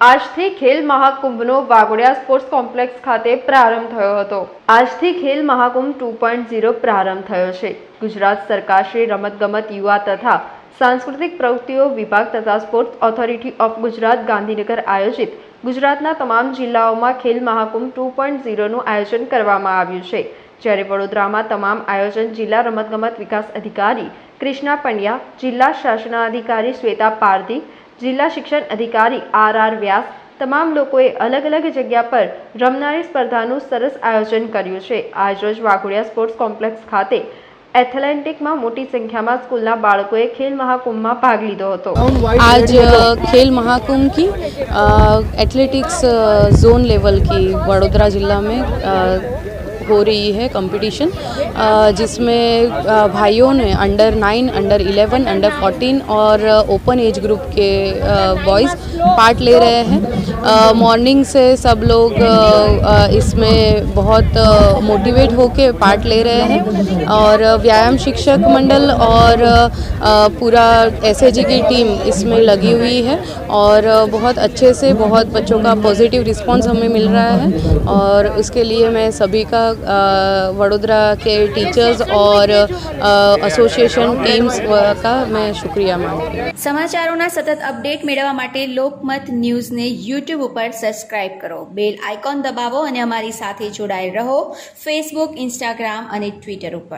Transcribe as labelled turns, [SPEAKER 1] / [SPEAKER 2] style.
[SPEAKER 1] આજથી ખેલ મહાકુંભનો Waghodia sports complex ખાતે પ્રારંભ થયો હતો. આજથી Khel Mahakumbh two point zero પ્રારંભ થયો છે. ગુજરાત સરકારશ્રી રમતગમત યુવા તથા સાંસ્કૃતિક પ્રવૃત્તિઓ વિભાગ તથા sports authority of Gujarat Gandhinagar આયોજિત ગુજરાતના તમામ જિલ્લાઓમાં ખેલ મહાકુંભ ટુ પોઈન્ટ ઝીરોનું આયોજન કરવામાં આવ્યું છે. જ્યારે વડોદરામાં તમામ આયોજન જિલ્લા રમતગમત વિકાસ અધિકારી કૃષ્ણા પંડ્યા, જિલ્લા શાસનાધિકારી શ્વેતા પારધી જિલ્લા શિક્ષણ અધિકારી આર આર વ્યાસ તમામ લોકોએ અલગ અલગ જગ્યા પર રમનારી સ્પર્ધાનું સરસ આયોજન કર્યું છે આજરોજ વાઘોડિયા સ્પોર્ટ્સ કોમ્પ્લેક્સ ખાતે એથલેટિકમાં મોટી સંખ્યામાં સ્કૂલના બાળકોએ ખેલ મહાકુંભમાં ભાગ લીધો હતો
[SPEAKER 2] आज अ, खेल महाकुंभ की अ, एथलेटिक्स अ, जोन लेवल की वडोदरा जिला में अ, हो रही है कंपटीशन जिसमें भाइयों ने under nine under eleven under fourteen और ओपन एज ग्रुप के बॉयज़ पार्ट ले रहे हैं। मॉर्निंग से सब लोग इसमें बहुत मोटिवेट होके पार्ट ले रहे हैं और व्यायाम शिक्षक मंडल और पूरा एस की टीम इसमें लगी हुई है और बहुत अच्छे से बहुत बच्चों का पॉजिटिव रिस्पांस हमें मिल रहा है और उसके लिए मैं सभी का वडोदरा के टीचर्स और एसोसिएशन टीम्स का मैं शुक्रिया मानती हूँ
[SPEAKER 3] સમાચારોના સતત અપડેટ મેળવવા માટે લોકમત ન્યૂઝને યુટ્યુબ ઉપર સબસ્ક્રાઇબ કરો બેલ આઇકોન દબાવો અને અમારી સાથે જોડાયેલ રહો ફેસબુક ઇન્સ્ટાગ્રામ અને ટ્વિટર ઉપર